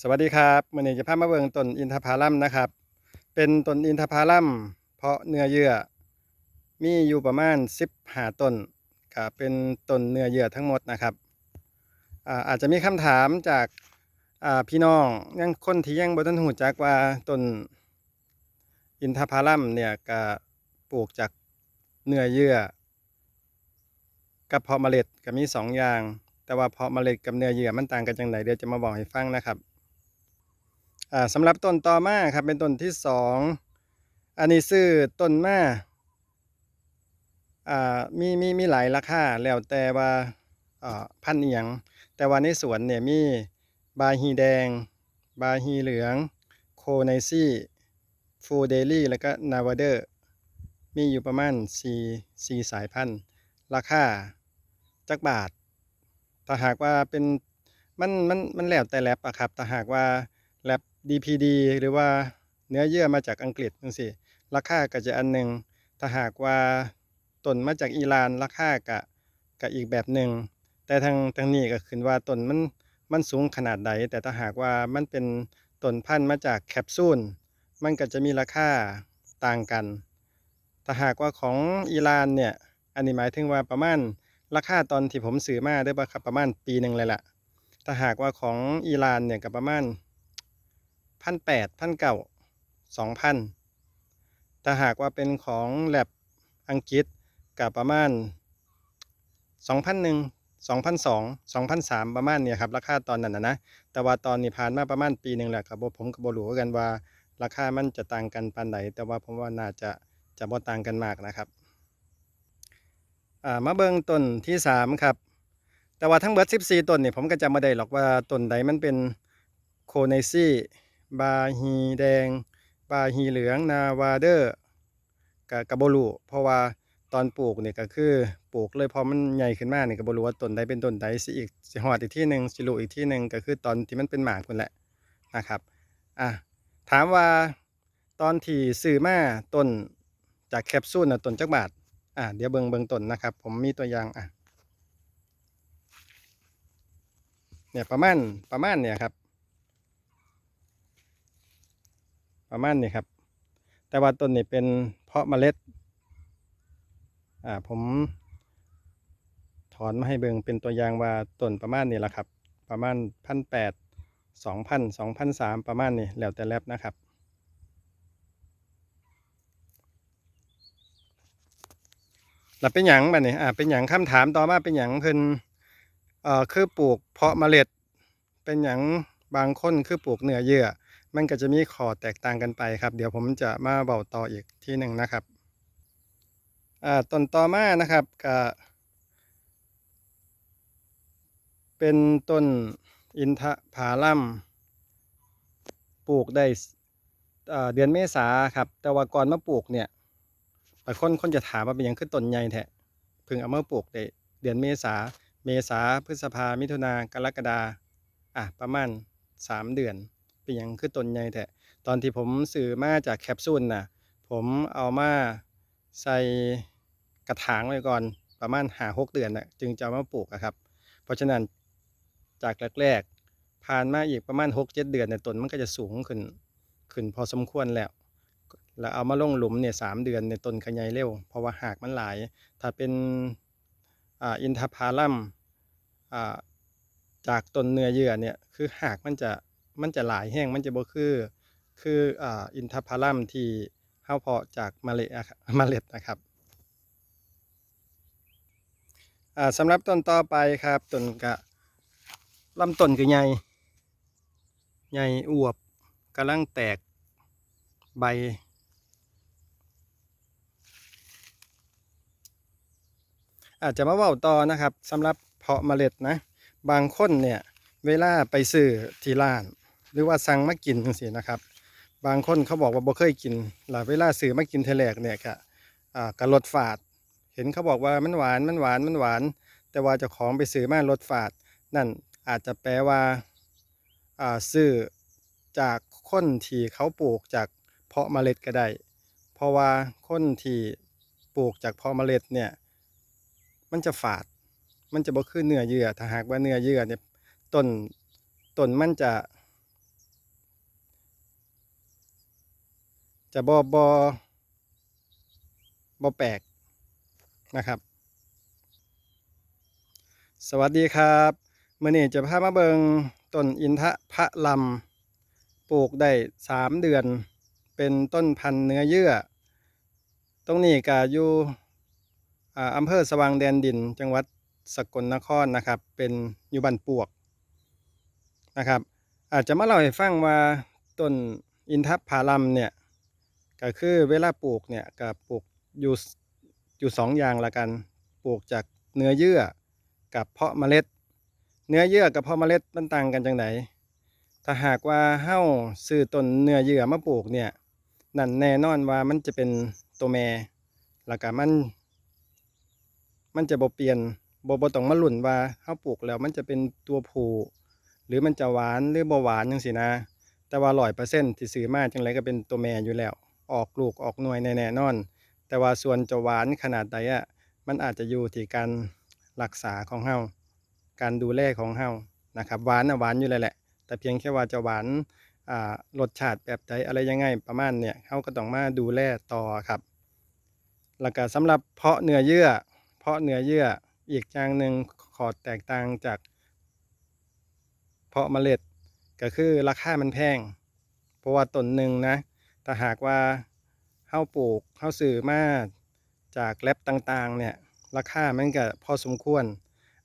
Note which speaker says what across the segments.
Speaker 1: สวัสดีครับมื่อนี้จะพามาเบิงต้นอินทผลัมนะครับ เป็นต้นอินทผลัมเพาะเนื้อเยื่อ มีอยู่ประมาณ15ต้นก็เป็นต้นเนื้อเยื่อทั้งหมดนะครับอาอาจจะมีคำถามจากาพี่น้องยังคนที่ยังบ่ทันหูจักว่าต้นอินทผลัมเนี่ยก็ปลูกจากเนื้อเยื่อ กับเพาะเมล็ดก็มีสองอย่างแต่ว่าเพาะเมล็ดกับเนื้อเยื่อมันต่างกันจังไดเดี๋ยวจะมาบอกให้ฟังนะครับ อ่าสำหรับต้นต่อมาครับเป็นต้นที่สองอันนี้ซื้อต้นมาอ่ามีมีมีหลายราคาแล้วแต่ว่าอ่าพันธุ์อิหยังแต่ว่าในสวนเนี่ยมีบาฮีแดง บาฮีเหลือง โคไนซี่ฟูเดลี่แล้วก็นาวาเดอร์มีอยู่ประมาณ4 4สายพันธุ์ราคาจักบาท ถ้าหากว่าเป็นมันมันมันแล้วแต่แลบอะครับ ถ้าหากว่า DPD หรือว่าเนื้อเยื่อมาจากอังกฤษจังซี่ราคาก็จะอันหนึ่งถ้าหากว่าต้นมาจากอิหร่านราคาก็ก็อีกแบบหนึ่งแต่ทางทางนี้ก็ขึ้นว่าต้นมันมันสูงขนาดใดแต่ถ้าหากว่ามันเป็นต้นพันธุ์มาจากแคปซูลมันก็จะมีราคาต่างกัน ถ้าหากว่าของอิหร่านเนี่ยอันนี้หมายถึงว่าประมาณราคาตอนที่ผมซื้อมาได้ป่ะครับประมาณปีหนึ่งเลยล่ะถ้าหากว่าของอิหร่านเนี่ยก็ประมาณ พันแปดพันเก้าสองพันถ้าหากว่าเป็นของแลบอังกฤษก็ประมาณสองพันหนึ่งสองพันสองสองพันสามประมาณเนี่ยครับราคาตอนนั้นนะนะแต่ว่าตอนนี้ผ่านมาประมาณปีหนึ่งแหล้วครับผมก็บ่รู้คือกันว่าราคามันจะต่างกันปานใดแต่ว่าผมว่าน่าจะจะบ่ต่างกันมากนะครับอ่ามาเบิงต้นที่สามครับ แต่ว่าทั้งเบิร์ด14ต้นนี่ผมก็จำไม่ได้หรอกว่าต้นใดมันเป็นโคไนซี่ บาฮีแดง บาฮีเหลืองนาวาเดอร์กับกับบรูเพราะว่าตอนปลูกเนี่ยก็คือปลูกเลยพอมันใหญ่ขึ้นมาเนี่ยก็บรูว่าต้นใดเป็นต้นใดสิอีกสิฮอดอีกที่หนึ่งสิรู้อีกที่หนึ่งก็คือตอนที่มันเป็นหมากพุ่นแหละนะครับอะถามว่าตอนที่ซื้อมาต้นจากแคปซูลน่ะต้นจักบาทอ่าเดี๋ยวเบิงเบิงต้นนะครับ ผมมีตัวอย่างอะเนี่ยประมาณประมาณเนี่ยครับ ประมาณนี้ครับ แต่ว่าต้นนี้เป็นเพาะเมล็ด อ่าผมถอนมาให้เบิงเป็นตัวอย่างว่าต้นประมาณนี้แหละครับ ประมาณพันแปดสองพันสองพันสามประมาณนี้แล้วแต่แลบนะครับแล้วเป็นหยังบัดนี้อ่าเป็นหยังคำถามต่อมาเป็นหยังเพิ่นเอ่อคือปลูกเพาะเมล็ด เป็นหยังบางคนคือปลูกเนื้อเยื่อ มันก็จะมีข้อแตกต่างกันไปครับ เดี๋ยวผมจะมาเบาต่ออีกที่หนึ่งนะครับอ่าต้นต่อมานะครับก็เป็นต้นอินทผาลัมปลูกได้เดือนเมษาครับ แต่ว่าก่อนมาปลูกเนี่ยบางคนคนจะถามว่าเป็นยังคือต้นใหญ่แท้เพิ่งเอามาปลูกได้เดือนเมษา เมษาพฤษภามิถุนากรกฎาอะประมาณสามเดือน เป็นหยังคือต้นใหญ่แท้ตอนที่ผมซื้อมาจากแคปซูลน่ะ ผมเอามาใส่กระถางไว้ก่อนประมาณหาหกเดือนน่ะจึงจะมาปลูกครับ เพราะฉะนั้นจากแรกๆผ่านมาอีกประมาณหกเจ็ดเดือนเนี่ยต้นมันก็จะสูงขึ้นขึ้นพอสมควรแล้วแล้วเอามาลงหลุมเนี่ยสามเดือนเนี่ยต้นขยายเร็ว เพราะว่าหากมันหลาย ถ้าเป็นอ่าอินทผลัมอ่าจากต้นเนื้อเยื่อเนี่ยคือหากมันจะ มันจะหลายแห้งมันจะบ่คือ คืออ่าอินทผลัมที่เฮาเพาะจากเมล็ดอะเมล็ดนะครับอ่าสำหรับต้นต่อไปครับต้นกะลำต้นคือใหญ่ใหญ่อวบกำลังแตกใบอาจจะมาเว้าต่อนะครับสำหรับเพาะเมล็ดนะ บางคนเนี่ย เวลาไปซื้อที่ร้าน หรือว่าสั่งมากินจังซี่นะครับ บางคนเขาบอกว่าบ่เคยกินหล่ะเวลาซื้อมากินเทแรกเนี่ยก็อ่ากะรสฝาด เห็นเขาบอกว่ามันหวานมันหวานมันหวาน แต่ว่าเจ้าของไปซื้อมารสฝาด นั่นอาจจะแปลว่าอ่าซื้อจากคนที่เขาปลูกจากเพาะเมล็ดก็ได้ เพราะว่าคนที่ปลูกจากเพาะเมล็ดเนี่ยมันจะฝาด มันจะบ่คือเนื้อเยื่อถ้าหากว่าเนื้อเยื่อเนี่ยต้นต้นมันจะ จะบ่บ่บ่แปลกนะครับ สวัสดีครับเมื่อนี้จะพามาเบิงต้นอินทผลัมปลูกได้สามเดือน เป็นต้นพันธุ์เนื้อเยื่อ ตรงนี้ก็อยู่อ่าอำเภอสว่างแดนดิน จังหวัดสกลนครนะครับ เป็นอยู่บ้านปวกนะครับ อาจจะมาเล่าให้ฟังว่าต้นอินทผลัมเนี่ย ก็คือเวลาปลูกเนี่ยก็ปลูกอยู่อยู่สองอย่างละกัน ปลูกจากเนื้อเยื่อกับเพาะเมล็ด เนื้อเยื่อกับเพาะเมล็ดมันต่างกันจังไหนถ้าหากว่าเฮ้าซื้อต้นเนื้อเยื่อมาปลูกเนี่ยนั่นแน่นอนว่ามันจะเป็นตัวแม่แล้วก็มัน มันจะบ่เปลี่ยนบ่บ่ต้องมาหลุ้นว่าเฮาปลูกแล้วมันจะเป็นตัวผูหรือมันจะหวานหรือบ่หวานจังซี่นะ แต่ว่า100%ที่ซื้อมาจังไดก็เป็นตัวแม่อยู่แล้ว ออกลูกออกหน่วยแน่นอน แต่ว่าส่วนจะหวานขนาดใดอะมันอาจจะอยู่ที่การรักษาของเฮาการดูแลของเฮานะครับหวานน่ะหวานอยู่แล้วแหละ แต่เพียงแค่ว่าจะหวานอ่ารสชาติแบบใดอะไรยังไงประมาณเนี่ยเฮาก็ต้องมาดูแลต่อครับแล้วก็สำหรับเพาะเนื้อเยื่อ เพาะเนื้อเยื่ออีกอย่างหนึ่งขอแตกต่างจาก เพาะเมล็ดก็คือราคามันแพง เพราะว่าต้นหนึ่งนะ ถ้าหากว่าเฮาปลูกเฮาซื้อมาจากแลบต่างๆเนี่ยราคามันก็พอสมควร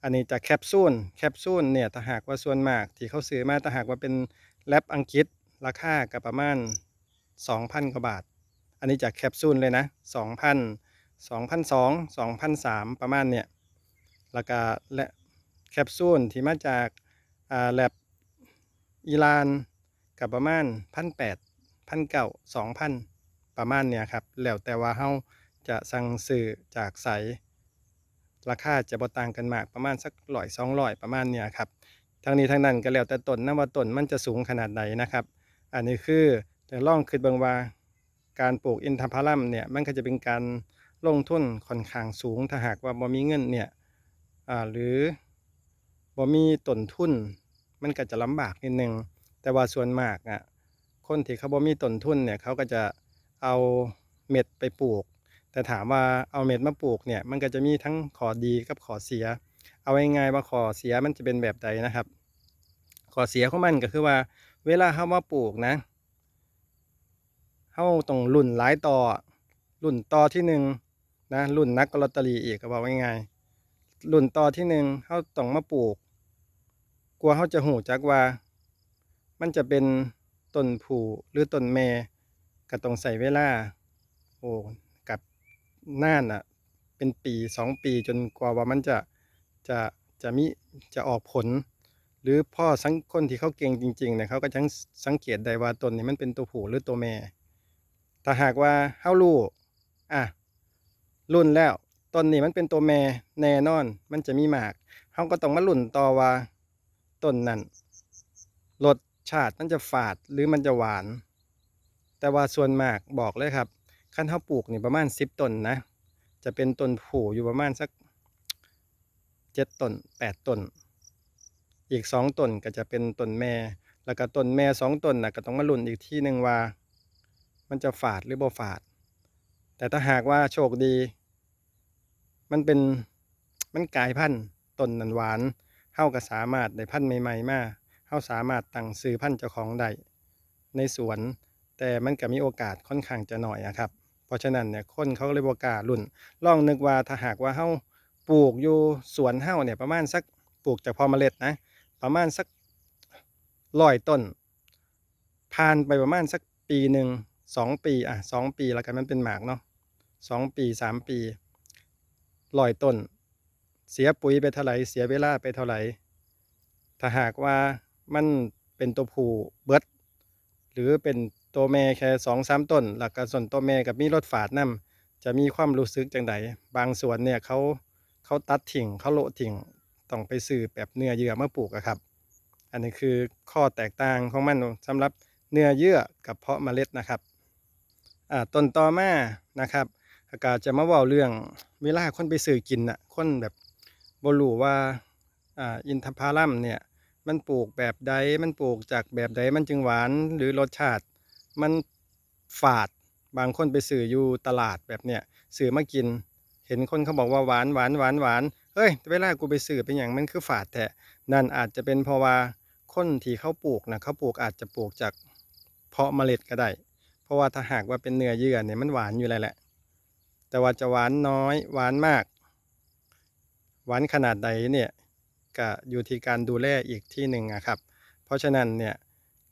Speaker 1: อันนี้จากแคปซูลแคปซูลเนี่ยถ้าหากว่าส่วนมากที่เขาซื้อมาถ้าหากว่าเป็นแลบอังกฤษราคาก็ประมาณ 2,000กว่าบาท อันนี้จากแคปซูลเลยนะ 2,000 2,200 2,003 ประมาณเนี่ยแล้วก็และแคปซูลที่มาจากอ่าแลบอิหร่านกับประมาณ1,800 1,900 2,000ประมาณเนี่ยครับ แล้วแต่ว่าเฮาจะสั่งซื้อจากไสราคาจะบ่ต่างกันมากประมาณสักร้อยสองร้อยประมาณเนี่ยครับทางนี้ทางนั้นก็แล้วแต่ต้นนะว่าต้นมันจะสูงขนาดไหนนะครับ อันนี้คือแต่ล่องคิดเบิงว่าการปลูกอินทผลัมเนี่ยมันก็จะเป็นการลงทุนค่อนข้างสูงถ้าหากว่าบ่มีเงินเนี่ยอ่าหรือบ่มีต้นทุน มันก็จะลำบากนิดนึงแต่ว่าส่วนมากอะ คนที่เขาบ่มีต้นทุนเนี่ยเขาก็จะเอาเม็ดไปปลูก แต่ถามว่าเอาเม็ดมาปลูกเนี่ยมันก็จะมีทั้งขอดีกับขอเสีย เอาง่ายๆว่าขอเสียมันจะเป็นแบบใดนะครับ ขอเสียของมันก็คือว่า เวลาเฮามาปลูกนะเฮาต้องรุ่นหลายต่อรุ่นต่อที่หนึ่งนะรุ่นนักกลอตเตอรี่อีกก็บอกง่ายๆรุ่นต่อที่หนึ่งเฮาต้องมาปลูก กลัวเฮาจะหูจักว่า มันจะเป็น ต้นผู้หรือต้นแม่ก็ต้องใส่เวลาโอ้กับน่านอะ เป็นปีสองปีจนกว่าว่ามันจะจะจะมีจะออกผล หรือพ่อสังคนที่เขาเก่งจริงๆเนี่ยเขาก็จังสังเกตได้ว่าต้นนี้มันเป็นตัวผู้หรือตัวแม่ถ้าหากว่าเฮารู้อะรุ่นแล้วต้นนี้มันเป็นตัวแม่แน่นอน มันจะมีหมากเฮาก็ต้องมาลุ้นต่อว่าต้นนั้นรส ชาติมันจะฝาดหรือมันจะหวาน แต่ว่าส่วนมากบอกเลยครับขั้นเฮาปลูกนี่ประมาณสิบต้นนะ จะเป็นต้นผูอยู่ประมาณสักเจ็ดต้นแปดต้น อีกสองต้นก็จะเป็นต้นแม่ แล้วก็ต้นแม่สองต้นนะก็ต้องมาลุ้นอีกที่หนึ่งว่า มันจะฝาดหรือบ่ฝาด แต่ถ้าหากว่าโชคดี มันเป็นมันกลายพันธุ์ต้นนันหวานเฮาก็สามารถได้พันธุ์ใหม่ ๆ มา เฮาสามารถตั้งซื้อพันธุ์เจ้าของได้ในสวน แต่มันก็มีโอกาสค่อนข้างจะหน่อยอะครับ เพราะฉะนั้นเนี่ยคนเขาเลยบ่กล้ารุ่นลองนึกว่าถ้าหากว่าเฮาปลูกอยู่สวนเฮาเนี่ยประมาณสักปลูกจากพอเมล็ดนะประมาณสักร้อยต้นผ่านไปประมาณสักปีหนึ่งสองปีอะสองปีแล้วกันมันเป็นหมากเนาะสองปีสามปีร้อยต้น เสียปุ๋ยไปเท่าไหร่เสียเวลาไปเท่าไหร่ถ้าหากว่า มันเป็นตัวผู้เบิด หรือเป็นตัวแม่แค่สองสามต้นแล้วก็ส่วนตัวแม่กับมีรถฝาดนํจะมีความรู้สึกจังไดบางส่วนเนี่ยเขาเขาตัดถิ่งเขาโละถิ่งต้องไปซื้อแบบเนื้อเยื่อมาปลูกอะครับ อันนี้คือข้อแตกต่างของมันสำหรับเนื้อเยื่อกับเพาะเมล็ดนะครับอ่าต้นต่อมานะครับ อากาศจะมาว่าเรื่องเวลาคนไปซื้อกินน่ะคนแบบบรูว่าอ่าอินทผลัมเนี่ย มันปลูกแบบใด มันปลูกจากแบบใด มันจึงหวาน หรือรสชาติ มันฝาด บางคนไปซื้ออยู่ตลาดแบบเนี้ยซื้อมากิน เห็นคนเขาบอกว่าหวานหวานหวานหวาน เฮ้ย เวลากูไปซื้อเป็นอย่างมันคือฝาดแท้นั่นอาจจะเป็นเพราะว่าคนที่เขาปลูกนะเขาปลูกอาจจะปลูกจากเพาะเมล็ดก็ได้ เพราะว่าถ้าหากว่าเป็นเนื้อเยื่อเนี่ยมันหวานอยู่แล้วแหละ แต่ว่าจะหวานน้อย หวานมาก หวานขนาดใดเนี่ย ก็อยู่ที่การดูแลอีกที่หนึ่งอะครับ เพราะฉะนั้นเนี่ย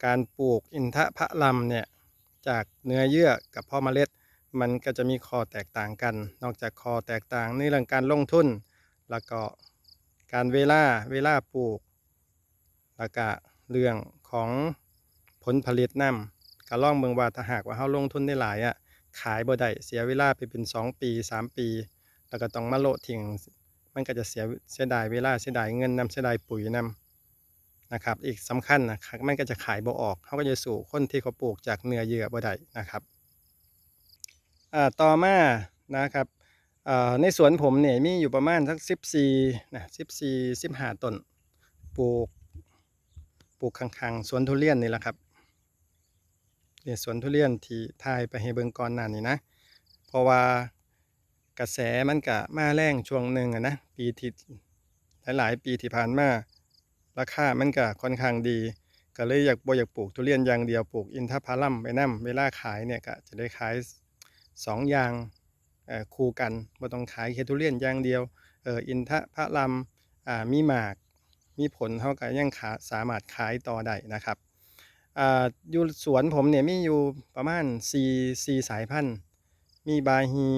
Speaker 1: การปลูกอินทผลัมเนี่ยจากเนื้อเยื่อกับพ่อเมล็ด มันก็จะมีข้อแตกต่างกัน นอกจากข้อแตกต่างในเรื่องการลงทุน แล้วก็การเวลาเวลาปลูก แล้วก็เรื่องของผลผลิตนํก็ล่องเบิ่งว่าถ้าหากว่าเฮาลงทุนได้หลายอะขายบ่ได้เสียเวลาไปเป็น 2 ปี 3 ปี แล้วก็ต้องมาโละทิ้ง มันก็จะเสียเสียดายเวลาเสียดายเงินนำเสียดายปุ๋ยนำนะครับ อีกสำคัญนะมันก็จะขายบ่ออกเขาก็จะสู่คนที่เขาปลูกจากเนื้อเยื่อบ่ได้นะครับต่อมานะครับในสวนผมเนี่ยมีอยู่ประมาณสัก14นะ14 15ต้นปลูกปลูกข้างๆสวนทุเรียนนี่แหละครับเนี่ยสวนทุเรียนที่ถ่ายไปให้เบิงก่อนหน้านี้นะ เพราะว่า กระแสมันก็มาแรงช่วงหนึ่งอะนะปีที่หลายๆ ปีที่ผ่านมาราคามันก็ค่อนข้างดี ก็เลยอยากบ่อยากปลูกทุเรียนอย่างเดียวปลูกอินทผลัมไปนํเวลาขายเนี่ยก็จะได้ขายสองอย่างคู่กันบ่ต้องขายแค่ทุเรียนอย่างเดียวเอออินทผลัมอ่ามีหมากมีผลเท่ากับยังขาสามารถขายต่อได้นะครับอ่าอยู่สวนผมเนี่ยมีอยู่ประมาณ4 4สายพันธุ์ มีบาฮี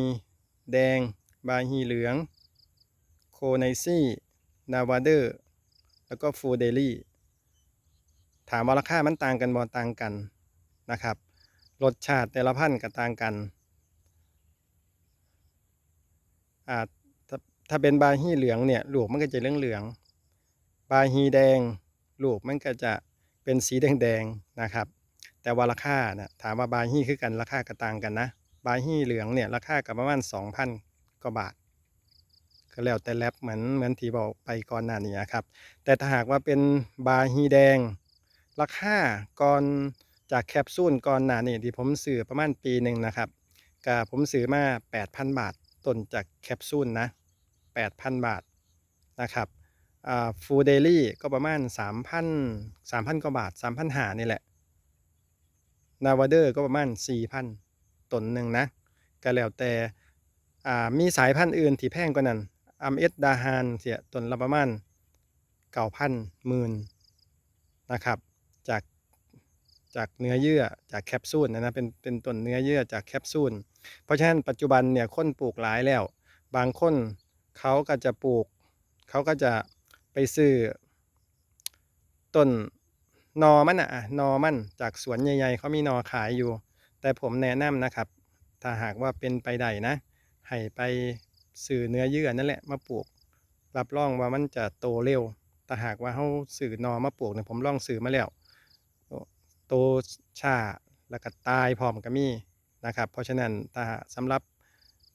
Speaker 1: แดง บาฮีเหลือง โคไนซี่ นาวาเดอร์ แล้วก็ฟูเดลี่ ถามว่าราคามันต่างกันบ่ต่างกันนะครับ รสชาติแต่ละพันธุ์ก็ต่างกันอ่าถ้าถ้าเป็นบาฮีเหลืองเนี่ยลูกมันก็จะเหลืองเหลืองบาฮีแดงลูกมันก็จะเป็นสีแดงแดงๆนะครับ แต่ว่าราคานะถามว่าบาฮีคือกันราคาก็ต่างกันนะ บาฮีเหลืองเนี่ยราคาก็ประมาณ2,000กว่าบาท ก็แล้วแต่แลบเหมือนเหมือนที่บอกไปก่อนหน้านี้ครับ แต่ถ้าหากว่าเป็นบาฮีแดง ราคาก่อนจากแคปซูลก่อนหน้านี้ที่ผมซื้อประมาณปีหนึ่งนะครับก็ผมซื้อมา 8,000 บาทต้นจากแคปซูลนะ 8,000 บาทนะครับฟูเดลี่ก็ประมาณ 3,000 3,000 กว่าบาท3,500นี่แหละ นาวาเดอร์ก็ประมาณ 4,000 ต้นหนึ่งนะก็แล้วแต่มีสายพันธุ์อื่นที่แพงกว่านั้นอัมเอสดาฮานเสียต้นละประมาณ9,000หมื่นนะครับ จากจากเนื้อเยื่อจากแคปซูลนะนะเป็นเป็นต้นเนื้อเยื่อจากแคปซูล เพราะฉะนั้นปัจจุบันเนี่ยคนปลูกหลายแล้ว บางคนเขาก็จะปลูก เขาก็จะไปซื้อต้นนอมันอะอะนอมันจากสวนใหญ่ๆเขามีนอขายอยู่ แต่ผมแนะนำนะครับ ถ้าหากว่าเป็นไปได้นะ ให้ไปซื้อเนื้อเยื่อนั่นแหละมาปลูก รับรองว่ามันจะโตเร็ว แต่หากว่าเขาซื้อนอมาปลูกเนี่ยผมลองซื้อมาแล้ว โตช้าแล้วก็ตายพร้อมก็มีนะครับ เพราะฉะนั้นถ้าสำหรับ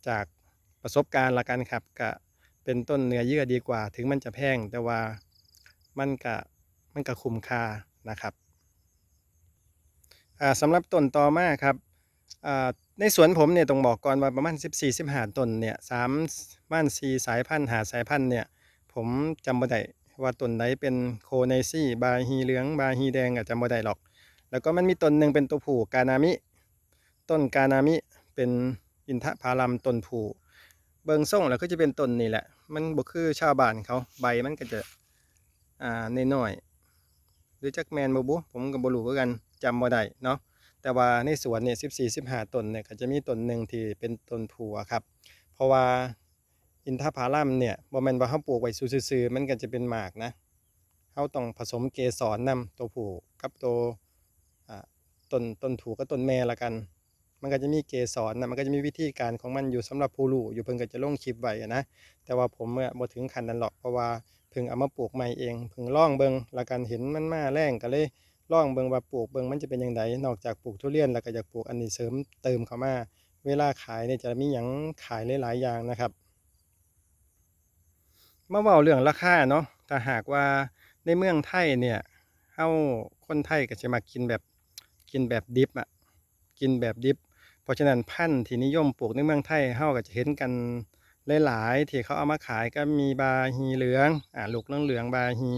Speaker 1: จากประสบการณ์ละกันครับก็เป็นต้นเนื้อเยื่อดีกว่า ถึงมันจะแพงแต่ว่ามันก็มันก็คุ้มค่านะครับ สำหรับต้นต่อมาครับอ่าในสวนผมเนี่ยต้องบอกก่อนว่าประมาณ 14-15ต้นเนี่ยสามบ้านสีสายพันธุ์หาสายพันธุ์เนี่ยผมจำบ่ได้ว่าต้นไหนเป็นโคไนซี่บาฮีเหลืองบาฮีแดงอะจำบ่ได้หรอก แล้วก็มันมีต้นหนึ่งเป็นตัวผู้กานามิ ต้นกานามิเป็นอินทผลัมต้นผู้เบิงส่งแล้วก็จะเป็นต้นนี่แหละ มันบ่คือชาวบ้านเขาใบมันก็จะอ่าน้อยๆหรือจักแมนบ่บุผมก็บ่รู้คือกัน จำบ่ได้เนาะแต่ว่าในสวนเนี่ย14 15ต้นเนี่ยก็จะมีต้นหนึ่งที่เป็นต้นผู้อะครับ เพราะว่าอินทผลัมเนี่ยบ่แม่นว่าเฮาปลูกไว้ซื่อๆมันก็จะเป็นหมากนะเฮาต้องผสมเกสรนำตัวผู้กับตัวต้นต้นถูกับต้นแม่ละกัน มันก็จะมีเกสรนะมันก็จะมีวิธีการของมันอยู่สำหรับผู้รู้อยู่เพิ่นก็จะลงคลิปไว้นะแต่ว่าผมอบ่ถึงขั้นนั้นหรอกเพราะว่าเพิ่งเอามาปลูกใหม่เองเพิ่งล่องเบิงล้วกันเห็นมันมาแรงก็เลย ลองเบิงว่าปลูกเบิงมันจะเป็นจังไดนอกจากปลูกทุเรียนแล้วก็อยากปลูกอันนี้เสริมเติมเข้ามา เวลาขายเนี่ยจะมีหยังขายหลาย ๆ อย่างนะครับมาเว้าเรื่องราคาเนาะถ้าหากว่าในเมืองไทยเนี่ยเฮาคนไทยก็สิมักกินแบบกินแบบดิบอะกินแบบดิบ เพราะฉะนั้นพันธุ์ที่นิยมปลูกในเมืองไทยเฮาก็จะเห็นกันหลาย ๆ ที่เขาเอามาขายก็มีบาฮีเหลืองอ่าลูกเหลืองๆบาฮี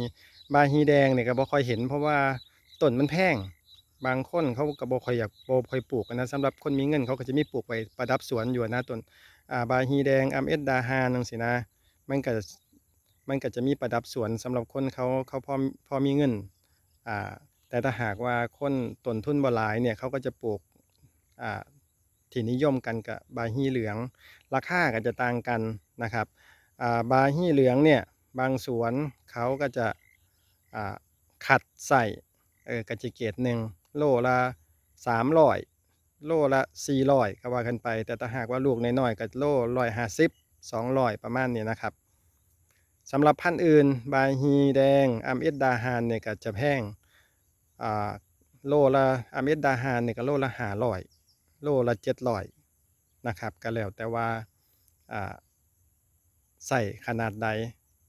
Speaker 1: บาฮีแดงเนี่ยก็บ่ค่อยเห็น เพราะว่า ต้นมันแพงบางคนเขาก็บ่ค่อยอยากบ่ค่อยปลูกนะสำหรับคนมีเงินเขาก็จะมีปลูกไว้ประดับสวนอยู่นะต้นอ่าบาฮีแดงอัมเอสดาฮานังซี่นะ มันก็มันก็จะมีประดับสวนสำหรับคนเขาเขาพอพอมีเงินอ่าแต่ถ้าหากว่าคนต้นทุนบ่หลายเนี่ยเขาก็จะปลูกอ่าที่นิยมกันกับบาฮีเหลือง ราคาก็จะต่างกันนะครับอ่าบาฮีเหลืองเนี่ยบางสวนเขาก็จะอ่าขัดใส่ เออกระจิเกตหนึ่งโลละสามร้อยโลละสี่ร้อยก็ว่ากันไป แต่ถ้าหากว่าลูกน้อยๆก็โลร้อยห้าสิบสองร้อยประมาณนี้นะครับสำหรับพันธุ์อื่นบาฮีแดงอัมเอสดาฮานเนี่ยก็จะแพงอ่าโลละอัมเอสดาฮานเนี่ยก็โลละห้าร้อยโลละเจ็ดร้อยนะครับก็แล้วแต่ว่าอ่าใส่ขนาดใด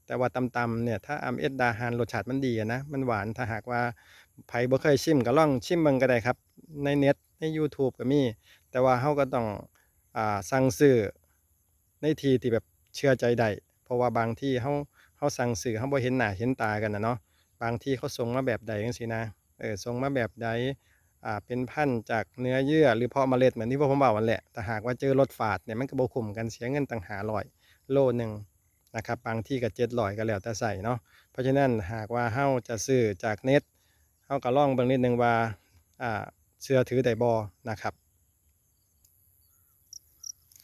Speaker 1: แต่ว่าตำๆเนี่ยถ้าอัมเอสดาฮานรสชาติมันดีนะมันหวานถ้าหากว่า ไผบ่เคยชิมก็ลองชิมเบิ่งก็ได้ครับ ในเน็ตใน YouTube ก็มี แต่ว่าเฮาก็ต้องอ่าสั่งซื้อในที่ที่แบบเชื่อใจได้เพราะว่าบางที่เฮาเฮาสั่งซื้อเฮาบ่เห็นหน้าเห็นตากันนะเนาะบางที่เขาส่งมาแบบใดจังซี่นะเออส่งมาแบบใดอ่าเป็นพันธุ์จากเนื้อเยื่อหรือเพาะเมล็ดเหมือนที่พวกผมบอกวันแหละแต่หากว่าเจอรถฝาดเนี่ยมันก็บ่คุ้มกันเสียเงินต่างหาร้อยโลหนึ่งนะครับบางที่ก็เจ็ดร้อยก็แล้วแต่ใส่เนาะเพราะฉะนั้นหากว่าเฮาจะซื้อจากเน็ต เฮาก็ล่องเบิ่งนิดนึงว่าอ่าเชื่อถือได้บ่นะครับ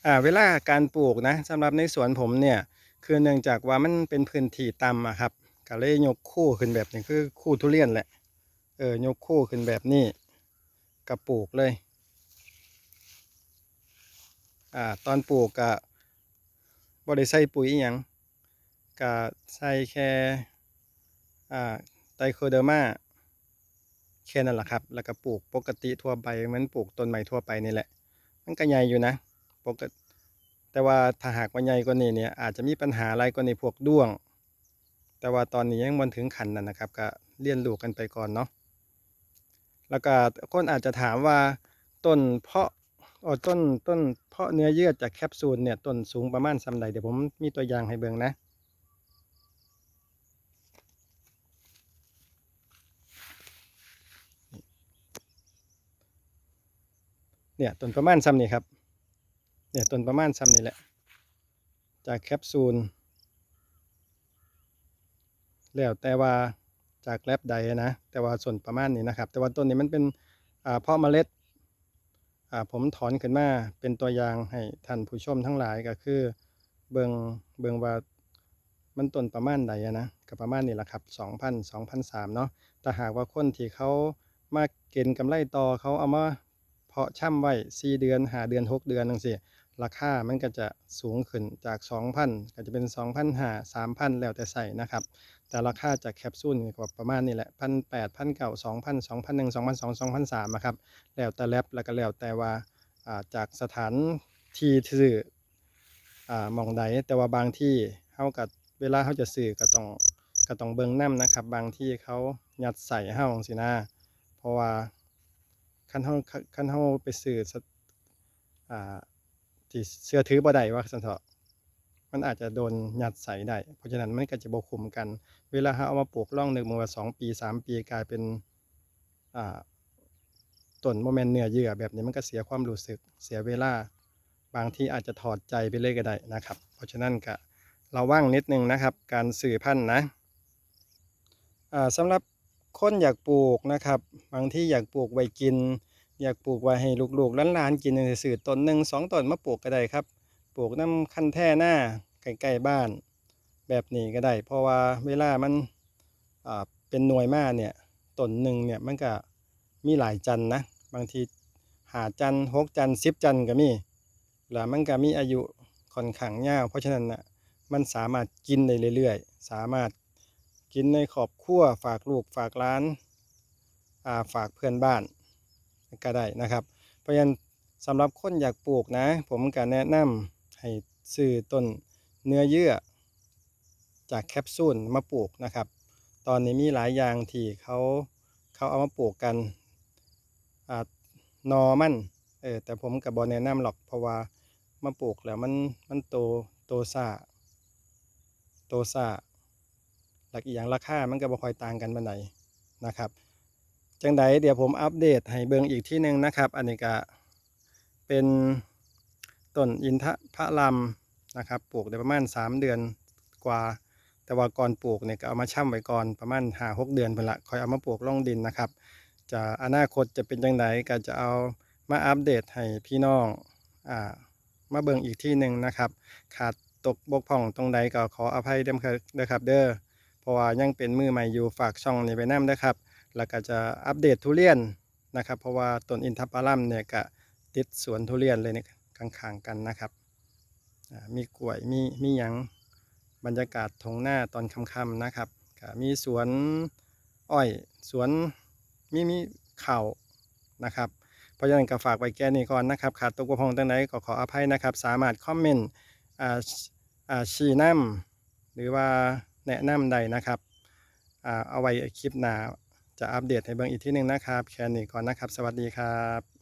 Speaker 1: อ่าเวลาการปลูกนะสำหรับในสวนผมเนี่ยคือเนื่องจากว่ามันเป็นพื้นที่ต่ำอะครับก็เลยยกคู่ขึ้นแบบนี้คือคู่ทุเรียนแหละเออยกคู่ขึ้นแบบนี้กระปลูกเลยอ่าตอนปลูกกะบ่ได้ใส่ปุ๋ยอหยังกะใส่แค่อ่าไตโคเดอร์มา แค่นั้นแหละครับ แล้วก็ปลูกปกติทั่วไปเหมือนปลูกต้นไม้ทั่วไปนี่แหละ มันก็ใหญ่อยู่นะปกติแต่ว่าถ้าหากว่าใหญ่กว่านี้เนี่ยอาจจะมีปัญหาอะไรกว่านี้พวกด้วง แต่ว่าตอนนี้ยังบ่ถึงขั้นนั้นนะครับ ก็เรียนรู้กันไปก่อนเนาะแล้วก็คนอาจจะถามว่าต้นเพาะอ๋อต้นต้นเพาะเนื้อเยื่อจากแคปซูลเนี่ยต้นสูงประมาณส่ำใดเดี๋ยวผมมีตัวอย่างให้เบิ่งนะ เนี่ยต้นประมาณซ้ำนี่ครับเนี่ยต้นประมาณซ้ำนี่แหละ จากแคปซูล แล้วแต่ว่าจากแลบใดนะ แต่ว่าส่วนประมาณนี้นะครับ แต่ว่าต้นนี้มันเป็นอ่าเพาะเมล็ดอ่าผมถอนขึ้นมาเป็นตัวอย่างให้ท่านผู้ชมทั้งหลายก็คือเบิงเบิงว่ามันต้นประมาณใดนะก็ประมาณนี้แหละครับ2,000 2,003เนาะแต่หากว่าคนที่เขามาเก็นกำไรต่อเขาเอามาาะช่ำไว้4เดือน5เดือน6เดือนจังซี่ราคามันก็จะสูงขึ้นจาก 2,000 ก็จะเป็น2,500 3,000 แล้วแต่ใส่นะครับ แต่ราคาจากแคปซูลนี่ก็ประมาณนี้แหละพันแปดพันเก้าสองพันสองพันหนึ่งสองพันสองสองพันสามครับ แล้วแต่แลบแล้วก็แล้วแต่ว่าจากสถานที่ที่ซื้ออมองใดแต่ว่าบางที่เฮากับเวลาเฮาจะซื้อก็ต้องก็ต้องเบิ่งนํนะครับ บางที่เขายัดใส่เฮาจังซี่นะเพราะว่า คันเฮาคันเฮาไปซื้อสะอ่าที่เชื่อถือบ่ได้ว่าซั่นเถาะมันอาจจะโดนหยัดใส่ได้ เพราะฉะนั้นมันก็จะบคุมกัน เวลาเราเอามาปลูกร่องหนึ่งมาว่าสองปีสามปีกลายเป็นอ่าต้นโมเมนต์เนื้อเยื่อแบบนี้มันก็เสียความรู้สึกเสียเวลาบางที่อาจจะถอดใจไปเลยก็ได้นะครับ เพราะฉะนั้นก็ระวังนิดนึงนะครับ การสื่อพันธุ์นะสำหรับ คนอยากปลูกนะครับ บางที่อยากปลูกไว้กิน อยากปลูกไว้ให้ลูกๆหลานๆกินซื่อต้นหนึ่งสองต้นมาปลูกก็ได้ครับ ปลูกน้ำคั้นแท่หน้าใกล้ๆบ้าน แบบนี้ก็ได้ เพราะว่าเวลามันเป็นหน่วยมากเนี่ยต้นหนึ่งเนี่ยมันก็มีหลายจันนะ บางทีหาจันหกจันสิบจันก็มีแล้วมันก็มีอายุค่อนข้างยาวเพราะฉะนั้นนะมันสามารถกินได้เรื่อยๆ สามารถ กินในครอบครัวฝากลูกฝากร้านอาฝากเพื่อนบ้านก็ได้นะครับ เพราะฉะนั้นสำหรับคนอยากปลูกนะ ผมก็แนะนำให้ซื้อต้นเนื้อเยื่อ จากแคปซูลมาปลูกนะครับ ตอนนี้มีหลายอย่างที่เขาเขาเอามาปลูกกันอนอมันเออแต่ผมก็บ่แนะนำหรอกเพราะว่ามาปลูกแล้วมันมันโตโตซาโตซา หลักอีกอย่างราคามันก็บ่ค่อยต่างกันปานใดนะครับ จังใดเดี๋ยวผมอัปเดตให้เบิ่งอีกที่หนึ่งนะครับ อันนี้ก็เป็นต้นอินทผลัมนะครับ ปลูกได้ประมาณ 3 เดือนกว่า แต่ว่าก่อนปลูกเนี่ยก็เอามาช่ำไว้ก่อนประมาณหาหกเดือนเพิ่นละค่อยเอามาปลูกลงดินนะครับ จะอนาคตจะเป็นจังไดก็จะเอามาอัปเดตให้พี่น้องอ่ามาเบิ่งอีกที่หนึ่งนะครับ ขาดตกบกพร่องตรงใดก็ขออภัยเด้อครับเด้อ รับเด้อเพราะว่ายังเป็นมือใหม่อยู่ฝากช่องนี้ไปนํเด้อครับ แล้วก็จะอัปเดตทุเรียนนะครับ เพราะว่าต้นอินทผลัมเนี่ยก็ติดสวนทุเรียนเลยเนี่ยข้างๆกันนะครับ มีกล้วยมีมีหยังบรรยากาศทงหน้าตอนค่ำๆนะครับก็มีสวนอ้อยสวนมีมีเข้านะครับเพราะฉะนั้นก็ฝากไว้แค่นี้ก่อนนะครับขาดตกบกพร่องตรงไหนก็ขออภัยนะครับ สามารถคอมเมนต์อ่าอ่าชี้นำหรือว่า แนะนำใดนะครับเอาไว้คลิปหน้าจะอัปเดตให้เบิ่งอีกที่หนึ่งนะครับ แค่นี้ก่อนนะครับ สวัสดีครับ